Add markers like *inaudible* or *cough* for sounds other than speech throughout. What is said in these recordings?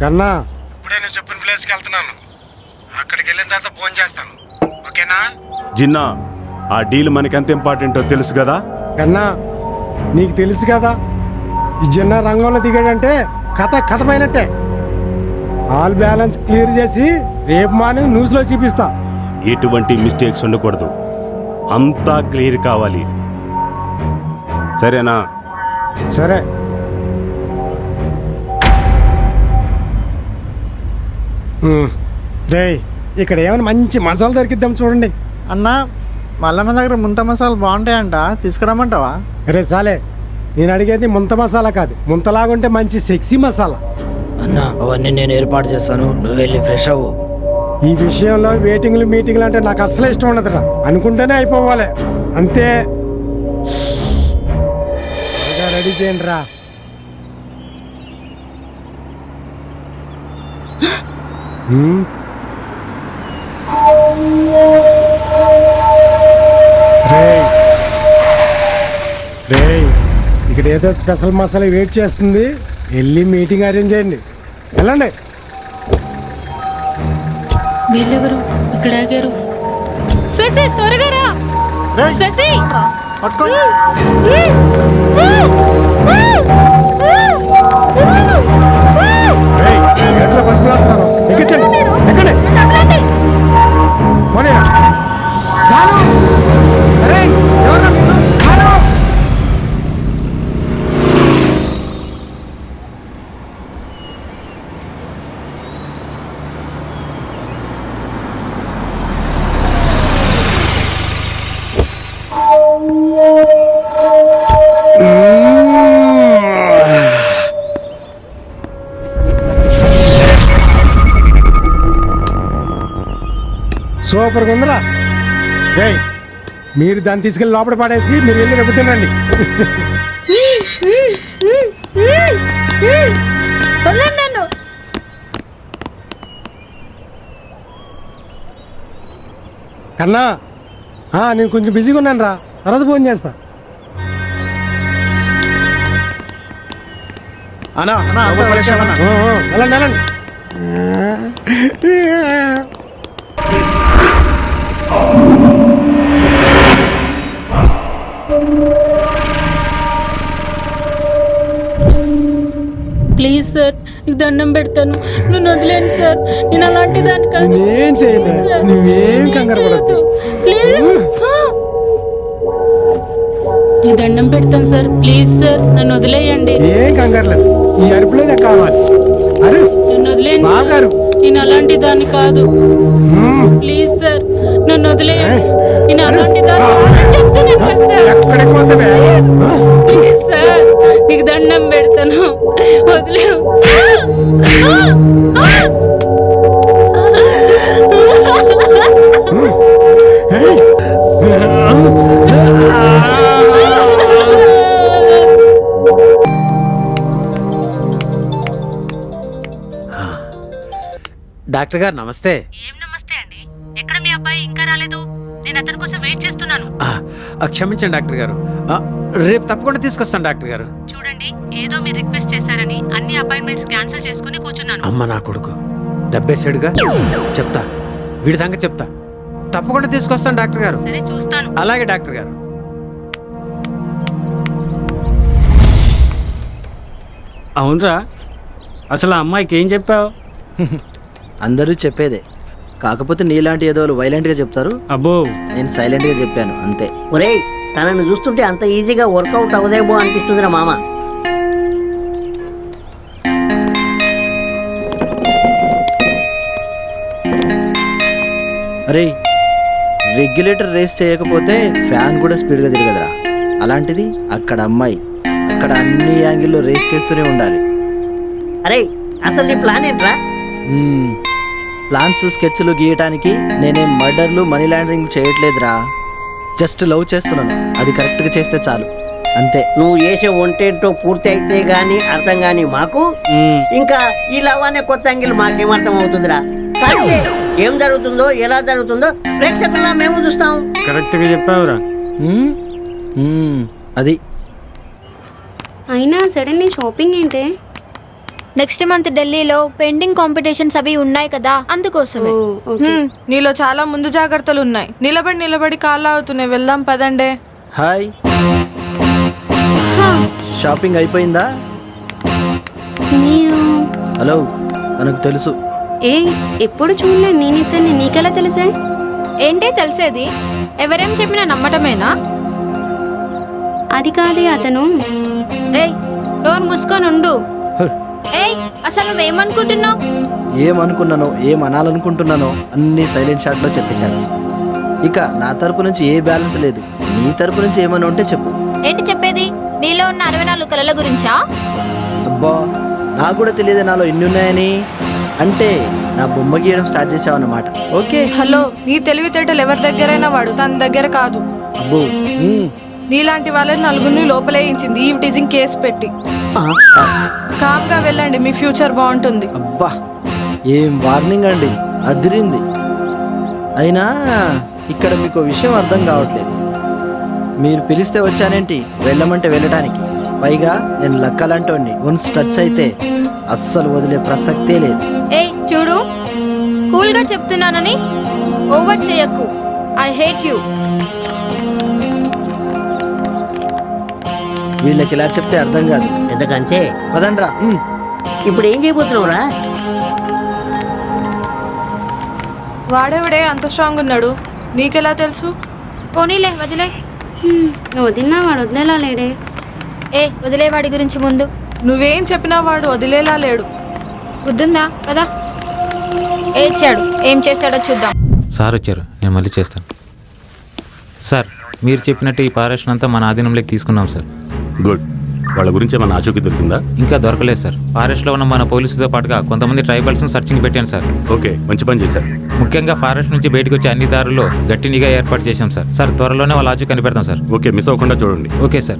కన్నా ఇప్పుడే నువ్వు చెప్పిన ప్లేస్కి వెళ్తున్నాను. అక్కడికి వెళ్ళిన తర్వాత ఫోన్ చేస్తాను. ఓకేనా? జిన్నా ఆ డీల్ మనకెంత ఇంపార్టెంటో తెలుసు కదా? కన్నా నీకు తెలుసు కదా ఈ చిన్న రంగంలో దిగాడంటే కథ కథమైనట్టే. ఆల్ బ్యాలెన్స్ క్లియర్ చేసి రేపు మార్నింగ్ న్యూస్లో చూపిస్తా. ఎటువంటి మిస్టేక్స్ ఉండకూడదు. అంతా క్లియర్ కావాలి. సరేనా? సరే. రే ఇక్కడ ఏమైనా మంచి మసాలా దొరికిద్దాం చూడండి. అన్నా మల్లమ్మ దగ్గర ముంత మసాలా బాగుంటాయంట తీసుకురమ్మంటావా? రే సాలే నేను అడిగేది ముంత మసాలా కాదు. ముంతలాగుంటే మంచి సెక్సీ మసాలా. అన్న అవన్నీ నేను ఏర్పాటు చేస్తాను. నువ్వు వెళ్ళి ఫ్రెష్ అవ్వు. ఈ విషయంలో వెయిటింగ్లు మీటింగ్లు అంటే నాకు అసలు ఇష్టం ఉండదురా. అనుకుంటేనే అయిపోవాలి. అంతే. రెడీ చేయండి రా ఇక్కడ ఏదో స్పెషల్ మసాలా వెయిట్ చేస్తుంది. వెళ్ళి మీటింగ్ అరేంజ్ చేయండి. వెళ్ళండి. వీళ్ళెవరు? ఇక్కడ ఆగారు. శశి త్వరగా రా. శశి! ఎట్లా రేయ్, ఎక్కించండి, సూపర్గా ఉందిరా. రేయ్ మీరు దాన్ని తీసుకెళ్ళి లోపల పడేసి మీరు వెళ్ళి రేపు తినండి కన్నా ఆ, నేను కొంచెం బిజీగా ఉన్నాను రా తర్వాత ఫోన్ చేస్తా. అన్నా వెళ్ళండి వెళ్ళండి. ప్లీజ్ సార్ నీకు దండం పెడతాను. నువ్వు వదిలేండి సార్. నేను అలాంటి దాని కాదు. నేనేం. నువ్వేం కంగారు పడొద్దు. ప్లీజ్. నీ దండం పెడతాను సార్ ప్లీజ్ సార్ నన్ను వదిలేయండి. ఏం కంగారు లేదు. ఈ అరుపులే నాకు కావాలి. అరు నన్ను వదిలేయండి. బాగారు. నేను అలాంటి దాన్ని కాదు. ప్లీజ్ సార్ నన్ను వదిలేయండి. నేను అలాంటి దాన్ని కాదని చెప్తున్నాను కదా సార్. ఎక్కడికి పోతావే? ప్లీజ్ సార్ నీకు దండం పెడతాను. వదిలే. డాక్టర్ గారు నమస్తే. నేను అతని కోసం వెయిట్ చేస్తున్నాను. క్షమించండి డాక్టర్ గారు. రేపు తప్పకుండా తీసుకొస్తాను డాక్టర్ గారు. చూడండి ఏదో మీరు రిక్వెస్ట్ చేశారని అన్ని అపాయింట్మెంట్స్ క్యాన్సిల్ చేసుకుని కూర్చున్నాను. అమ్మ నా కొడుకు. డబ్బేసాడుగా చెప్తా. వీడి సంగతి చెప్తా. తప్పకుండా తీసుకొస్తాను డాక్టర్ గారు. సరే చూస్తాను. అలాగే డాక్టర్ గారు. అవునరా అసలు ఆ అమ్మాయికి ఏం చెప్పావు? *laughs* అందరూ చెప్పేదే. కాకపోతే నీలాంటి ఏదో వైలెంట్గా చెప్తారు. అబ్బో. నేను సైలెంట్గా చెప్పాను అంతే. ఒరేయ్ తనను చూస్తుంటే అంత ఈజీగా వర్కౌట్ అవదేమో అనిపిస్తుందిరా మామ. అరే రెగ్యులేటర్ రేస్ చేయకపోతే ఫ్యాన్ కూడా స్పీడ్గా తిరగదురా. అలాంటిది అక్కడ అమ్మాయి అక్కడ అన్ని యాంగిల్లో రేస్ చేస్తూనే ఉండాలి. అరే అసలు నీ ప్లాన్ ఏంట్రా. ప్లాన్స్ స్కెచ్లు గీయటానికి నేనేం మర్డర్లు మనీ లాండరింగ్ చేయట్లేదురా. జస్ట్ లవ్ చేస్తున్నాను. అది కరెక్ట్గా చేస్తే చాలు. అంతే. నువ్వు చేసే ఒంటేంటో పూర్తి అయితే గాని అర్థం గాని మాకు. ఇంకా ఈ లవ్ అనే కొత్త అంగిల్ మాకేం అర్థం అవుతుందిరా కానీ ఏం జరుగుతుందో ఎలా జరుగుతుందో ప్రేక్షకుల్లా మేము చూస్తాం. కరెక్ట్గా చెప్పావురా. మ్మ్? మ్మ్. అది. అయినా సడన్లీ షాపింగ్ ఏంటే? నెక్స్ట్ మంత్ ఢిల్లీలో పెండింగ్ కాంపిటీషన్స్ అవి ఉన్నాయి కదా అందుకోసమే. హ్మ్, నీలో చాలా ముందు జాగ్రత్తలు ఉన్నాయి. నిలబడి నిలబడి కాళ్ళు అవుతున్నాయి వెళ్దాం పదండే. హాయ్. షాపింగ్ అయిపోయిందా? మీరు? హలో తనకు తెలుసు. ఏ ఎప్పుడు చూడలే నేను ఇతన్ని నీకెలా తెలిసే? ఏంటే తెలిసేది? ఎవరేం చెప్పినా నమ్మటమేనా? అది కాదే అతను. ఏయ్ డోర్ మూసుకొని ఉండు. ఏయ్ అసలు నువ్వేమనుకుంటున్నావు ఏమనుకున్నానో ఏం అనాలనుకుంటున్నానో అన్ని సైలెంట్ షాట్లో చెప్పేశాను ఇక నా తరపు నుంచి ఏ బ్యాలెన్స్ లేదు. నీ తరపు నుంచి ఏమైనా ఉంటే చెప్పు. ఏంటి చెప్పేది? నీలో ఉన్న అరవై నాలుగు కళల గురించా? అబ్బా నాకు కూడా తెలియదు నాలో ఇన్ని ఉన్నాయని. అంటే నా బొమ్మ గీయడం స్టార్ట్ చేసావన్నమాట. ఓకే? హలో నీ తెలివితేటలు ఎవరి దగ్గరైనా వాడు తన దగ్గర కాదు. అబ్బో ఉమ్. నీలాంటి వాళ్ళని నలుగురిని లోపలేయించింది ఈ టీజింగ్ కేసు పెట్టి. కామ్గా వెళ్ళండి మీ ఫ్యూచర్ బాగుంటుంది. అబ్బా ఏం వార్నింగ్ అండి? అదిరింది. అయినా ఇక్కడ మీకు విషయం అర్థం కావట్లేదు. మీరు పిలిస్తే వచ్చానేంటి? వెళ్ళమంటే వెళ్ళడానికి పైగా నేను లక్కలంటోండి వన్స్ టచ్ అయితే అస్సలు వదిలే ప్రసక్తే లేదు. ఏయ్ చూడు. కూల్గా చెప్తున్నానని ఓవర్ చేయకు. I hate you. వీళ్ళకి ఇలా చెప్తే అర్థం కాదు. ఎందుకంటే పదండ్రా. ఇప్పుడు ఏం చేయబోతున్నావురా? వాడెవడే? అంత స్ట్రాంగ్ ఉన్నాడు. నీకెలా తెలుసు? పోనీలే వదిలే. నువ్వు వదిలినా వాడు వదిలేలా లేడే. ఏ వదిలేవాడి గురించి ముందు. నువ్వేం చెప్పినా వాడు వదిలేలా లేడు. బుద్ధుందా? పదా. ఏడ్చాడు. ఏం చేస్తాడో చూద్దాం. సార్ వచ్చారు. నేను మళ్ళీ చేస్తాను. సార్ మీరు చెప్పినట్టు ఈ పారేషన్ అంతా మన ఆధీనంలోకి తీసుకున్నాం సార్. గుడ్. వాళ్ళ గురించి ఏమైనా ఆచూకీ దొరికిందా? ఇంకా దొరకలేదు సార్. ఫారెస్ట్లో ఉన్న మన పోలీసులతో పాటుగా కొంతమంది ట్రైబల్స్ని సర్చింగ్ పెట్టాను సార్. ఓకే మంచి పని చేశారు. ముఖ్యంగా ఫారెస్ట్ నుంచి బయటకు వచ్చే అన్ని దారుల్లో గట్టి నిఘా ఏర్పాటు చేశాం సార్. సార్ త్వరలోనే వాళ్ళ ఆచూ కనిపెడతాం సార్. ఓకే మిస్ అవ్వకుండా చూడండి. Okay sir.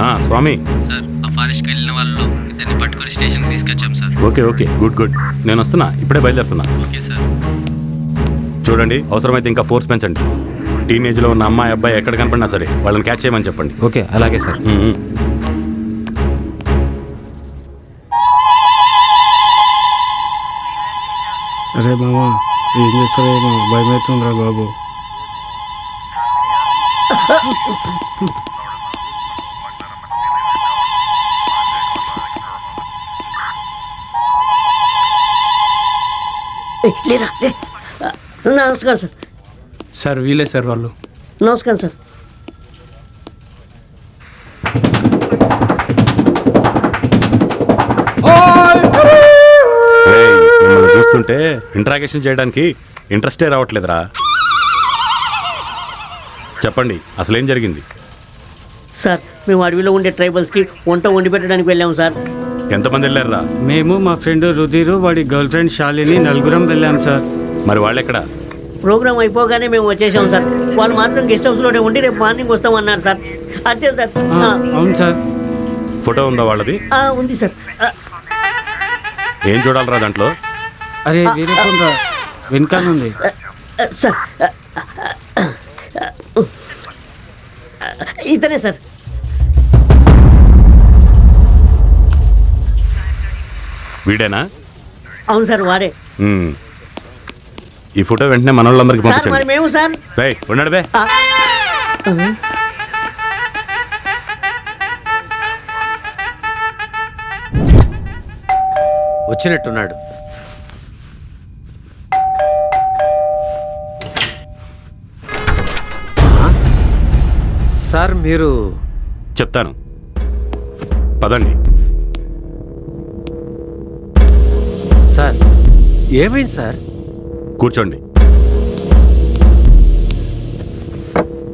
ఆ, స్వామి. సార్ ఆ ఫారెస్ట్కి వెళ్ళిన వాళ్ళు ఇద్దరిని పట్టుకొని స్టేషన్కి తీసుకొచ్చాం sir. Okay okay good good. నేను వస్తున్నా ఇప్పుడే బయలుదేరుతున్నా. Okay sir. చూడండి అవసరమైతే ఇంకా ఫోర్స్ పెంచండి. టీనేజ్లో ఉన్న అమ్మాయి అబ్బాయి ఎక్కడ కనపడినా సరే వాళ్ళని క్యాచ్ చేయమని చెప్పండి. ఓకే అలాగే సార్. అరే మామ ఏం చేస్తారేమో భయం అవుతుందిరా బాబు లేరా నమస్కారం సార్ సార్ వీలే సార్ వాళ్ళు నమస్కారం సార్ చూస్తుంటే ఇంట్రాగేషన్ చేయడానికి ఇంట్రెస్టే రావట్లేదురా. చెప్పండి అసలు ఏం జరిగింది? సార్ మేము అడవిలో ఉండే ట్రైబల్స్కి వంట వండి పెట్టడానికి వెళ్ళాము సార్. ఎంతమంది వెళ్ళారా మేము మా ఫ్రెండ్ రుధిరు వాడి గర్ల్ ఫ్రెండ్ శాలిని నలుగురం వెళ్ళాం సార్. మరి వాళ్ళెక్కడ? ప్రోగ్రామ్ అయిపోగానే మేము వచ్చేసాం సార్. వాళ్ళు మాత్రం గెస్ట్ హౌస్లోనే ఉండి రేపు మార్నింగ్ వస్తామన్నారు సార్. అంతే సార్. ఆ, అవును సార్. ఫోటో ఉందా వాళ్ళది? ఆ, ఉంది సార్. ఆ, ఏం చూడాలరా దాంట్లో? అరే వీరప్పన్ రా. వెనకాలంది ఆ, సార్ ఇతనే సార్. వీడేనా? అవును సార్ వాడే. ఉమ్. ఈ ఫోటో వెంటనే మన వాళ్ళందరికీ సార్ మరి పంపించండి మేము సార్? రేయ్ ఉన్నాడు బే. వచ్చినట్టున్నాడు. సార్ మీరు చెప్తాను. పదండి. సార్ ఏమైంది సార్? కూర్చోండి.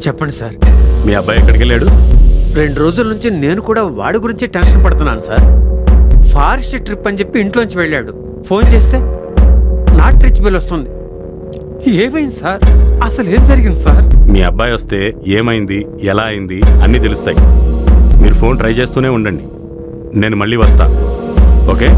చెప్పండి సార్. మీ అబ్బాయి ఎక్కడికి వెళ్ళాడు రెండు రోజుల నుంచి నేను కూడా వాడి గురించి టెన్షన్ పడుతున్నాను సార్. ఫారెస్ట్ ట్రిప్ అని చెప్పి ఇంట్లోంచి వెళ్ళాడు. ఫోన్ చేస్తే నాట్ రిచ్ బిల్ వస్తుంది. ఏమైంది సార్? అసలు ఏం జరిగింది సార్? మీ అబ్బాయి వస్తే ఏమైంది ఎలా అయింది అన్నీ తెలుస్తాయి. మీరు ఫోన్ ట్రై చేస్తూనే ఉండండి. నేను మళ్ళీ వస్తా. ఓకే?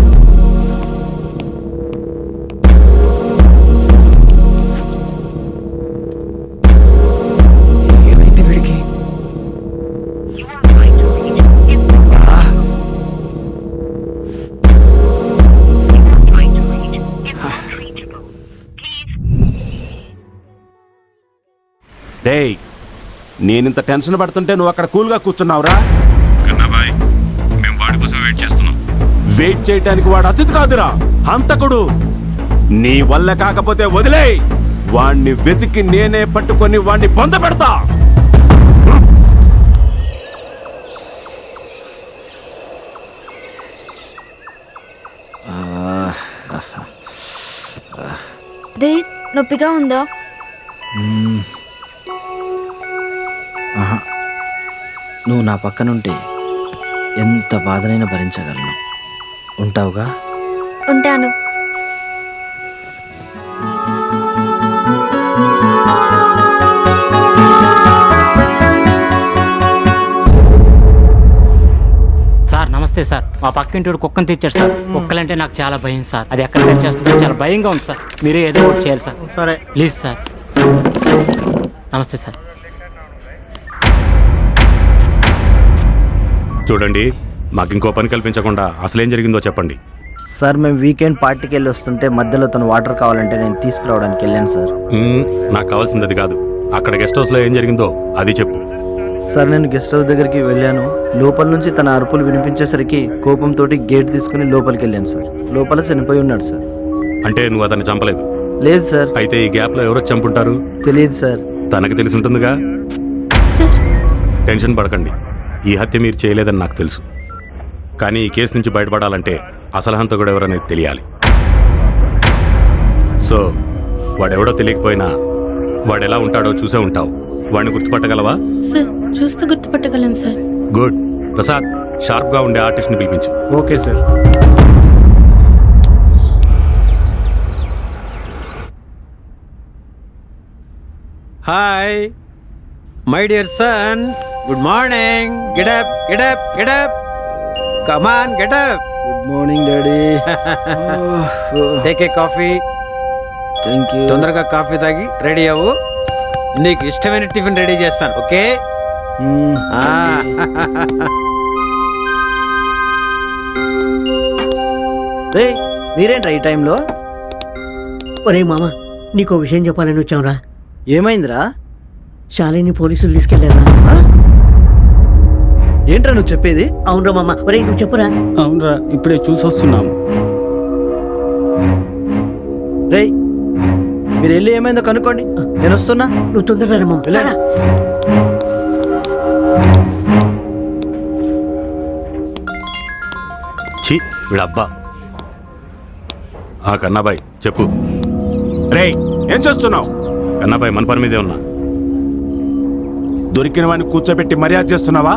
నేనింత టెన్షన్ పడుతుంటే నువ్వు అక్కడ కూల్గా కూర్చున్నావురా? కన్నాబాయ్ మేము వాడి కోసం వెయిట్ చేస్తున్నాం. వెయిట్ చేయటానికి వాడు అతిథి కాదురా హంతకుడు. నీ వల్ల కాకపోతే వదిలేయ్. వాణ్ణి వెతికి నేనే పట్టుకొని వాణ్ణి పొంద పెడతా. దే నొప్పిగా ఉందా? నువ్వు నా పక్కనుంటే ఎంత బాధనైనా భరించగలను. ఉంటావుగా? ఉంటాను. సార్ నమస్తే సార్. మా పక్కింటి వాడు కుక్కను తెచ్చాడు సార్. కుక్కలంటే నాకు చాలా భయం సార్. అది ఎక్కడ తెరిచేస్తుందో చాలా భయంగా ఉంది సార్. మీరే ఏదో ఒకటి చేయాలి సార్. సరే. Please sir. నమస్తే సార్. చూడండి మాకు ఇంకో పని కల్పించకుండా అసలేం జరిగిందో చెప్పండి. సార్ మేము వీకెండ్ పార్టీకి వెళ్ళి వస్తుంటే మధ్యలో తను వాటర్ కావాలంటే నేను తీసుకురావడానికి వెళ్ళాను సార్. నాకు కావాల్సింది అది కాదు. అక్కడ గెస్ట్ హౌస్లో ఏం జరిగిందో అది చెప్పు. సార్ నేను గెస్ట్ హౌస్ దగ్గరికి వెళ్ళాను. లోపల నుంచి తన అరుపులు వినిపించేసరికి కోపంతో గేట్ తీసుకుని లోపలికి వెళ్ళాను సార్. లోపల చనిపోయి ఉన్నాడు సార్. అంటే నువ్వు అతన్ని చంపలేదు? లేదు సార్. అయితే ఈ గ్యాప్లో ఎవరో చంపుంటారు? తెలియదు సార్. తనకి తెలిసి ఉంటుందిగా? సార్. టెన్షన్ పడకండి. ఈ హత్య మీరు చేయలేదని నాకు తెలుసు. కానీ ఈ కేసు నుంచి బయటపడాలంటే అసలు హంతకుడు ఎవరనేది తెలియాలి. సో వాడెవడో తెలియకపోయినా వాడు ఎలా ఉంటాడో చూసే ఉంటావు. వాడిని గుర్తుపట్టగలవా? సార్ చూస్తూ గుర్తుపట్టగలను సార్. గుడ్. ప్రసాద్ షార్ప్గా ఉండే ఆర్టిస్ట్ని పిలిపించు. Okay sir. Hi. My dear son good morning get up get up get up come on get up good morning daddy take a coffee thank you తొందరగా కాఫీ తాగి రెడీ అవ్వు. నీకు ఇష్టమైన tiffin ready చేస్తాను okay ఆ. రే మీరేంట్రా ఈ టైంలో ఒరే మామ నీకో విషయం చెప్పాలని వచ్చావురా ఏమైందిరా? శాలిని పోలీసులు తీసుకెళ్ళారా ఏంట్రా నువ్వు చెప్పేది? అవునరా మామ. ఒరే నువ్వు చెప్పురా. అవునరా ఇప్పుడే చూసి వస్తున్నాం రేయ్ మీరు వెళ్ళి ఏమైందో కనుక్కోండి. నేను వస్తున్నా. నువ్వు తొందరగా రా మామ. వెళ్ళరా. ఛీ వీడబ్బా. ఆ కన్నాబాయ్ చెప్పు. రేయ్ ఏం చేస్తున్నావు? కన్నాబాయ్ మన పని మీదే ఉన్నా. దొరికిన వాడిని కూర్చోబెట్టి మర్యాద చేస్తున్నావా?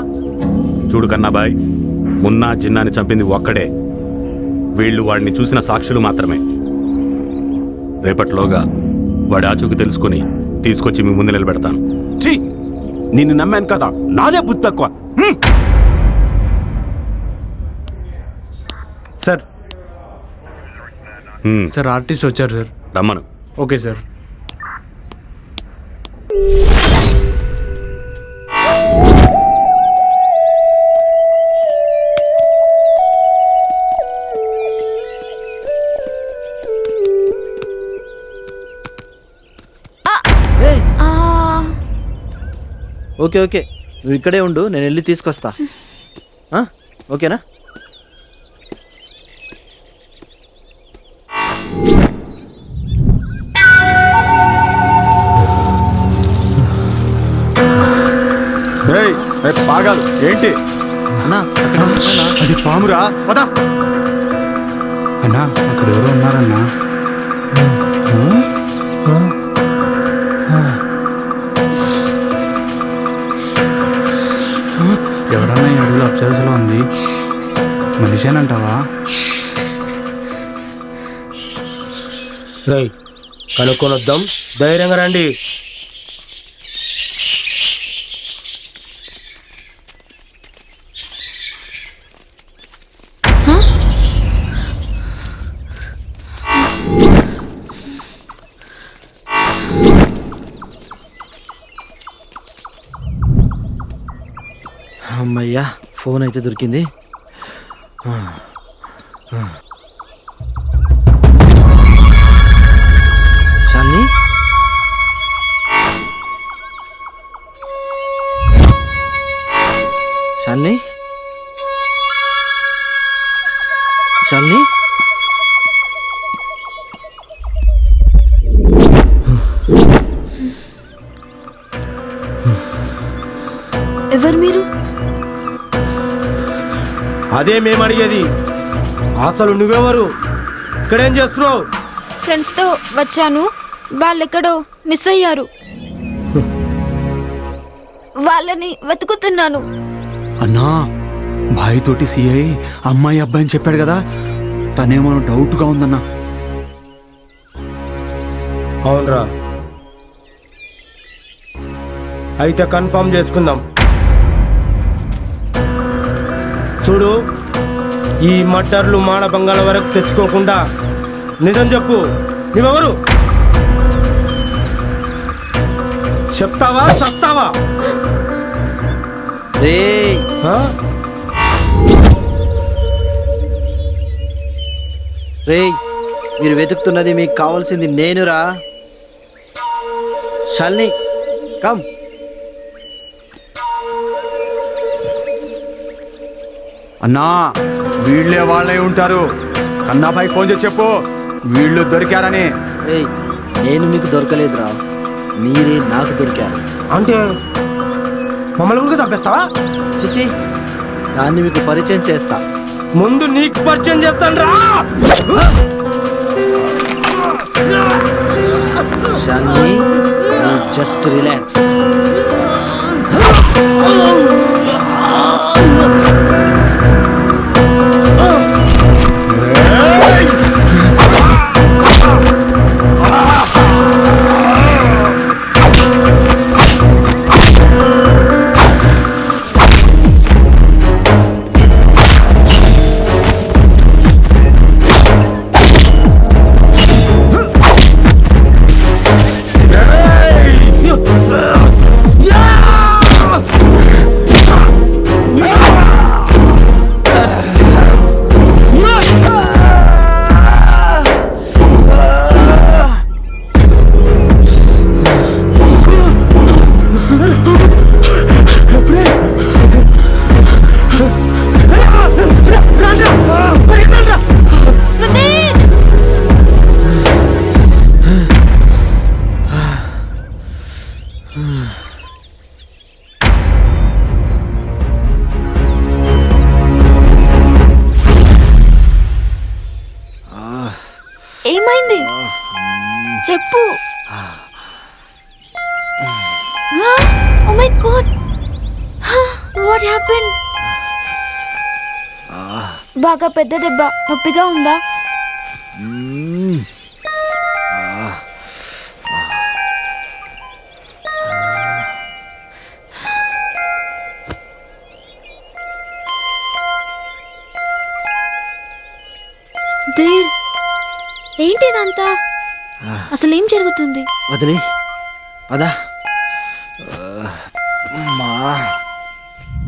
చూడు కన్నాబాయ్ మున్నా జిన్నాని చంపింది ఒక్కడే. వీళ్ళు వాడిని చూసిన సాక్షులు మాత్రమే. రేపటిలోగా వాడి ఆచూకు తెలుసుకుని తీసుకొచ్చి మీ ముందు నిలబెడతాను. ఛీ! నిన్ను నమ్మాను కదా. నాదే బుద్ధి తక్కువ. సార్. సార్ ఆర్టిస్ట్ వచ్చారు సార్. రమ్మను. Okay sir. Okay okay. నువ్వు ఇక్కడే ఉండు నేను వెళ్ళి తీసుకొస్తా. ఆ? ఓకేనా? రేయ్, రేయ్, పాగాలు ఏంటి? అన్నా అక్కడ? అది పామురా? పద. అన్నా అక్కడ ఎవరో ఉన్నారన్నా. అప్సరసలో మనిషేనంటావా? రై కనుక్కొని వద్దాం ధైర్యంగా రండి. ఫోన్ అయితే దొరికింది షాలిని? షాలిని? అదే మేము అడిగేది అసలు నువ్వెవరు? ఇక్కడేం చేస్తున్నావు? ఫ్రెండ్స్తో వచ్చాను. వాళ్ళెక్కడో మిస్ అయ్యారు. వాళ్ళని వెతుకుతున్నాను. అన్నా భాయ్ తోటి సిఐ అమ్మాయి అబ్బాయిని చెప్పాడు కదా తనేమో డౌట్గా ఉందన్నా. అవునరా. అయితే కన్ఫర్మ్ చేసుకుందాం. చూడు ఈ మట్టర్లు మానభంగాల వరకు తెచ్చుకోకుండా నిజం చెప్పు. నువ్వెవరు? చెప్తావా చెప్తావా రే మీరు వెతుకుతున్నది మీకు కావాల్సింది నేనురా. షాల్ని కమ్. అన్నా వీళ్ళే వాళ్ళే ఉంటారు. కన్నాబాయికి ఫోన్ చేసి చెప్పు వీళ్ళు దొరికారని. రేయ్ నేను మీకు దొరకలేదురా. మీరే నాకు దొరికారు. అంటే మమ్మల్ని కూడా చంపేస్తావా? చిచి దాన్ని మీకు పరిచయం చేస్తా. ముందు నీకు పరిచయం చేస్తాను రా! జస్ట్ రిలాక్స్ బాగా పెద్ద దెబ్బ. నొప్పిగా ఉందా?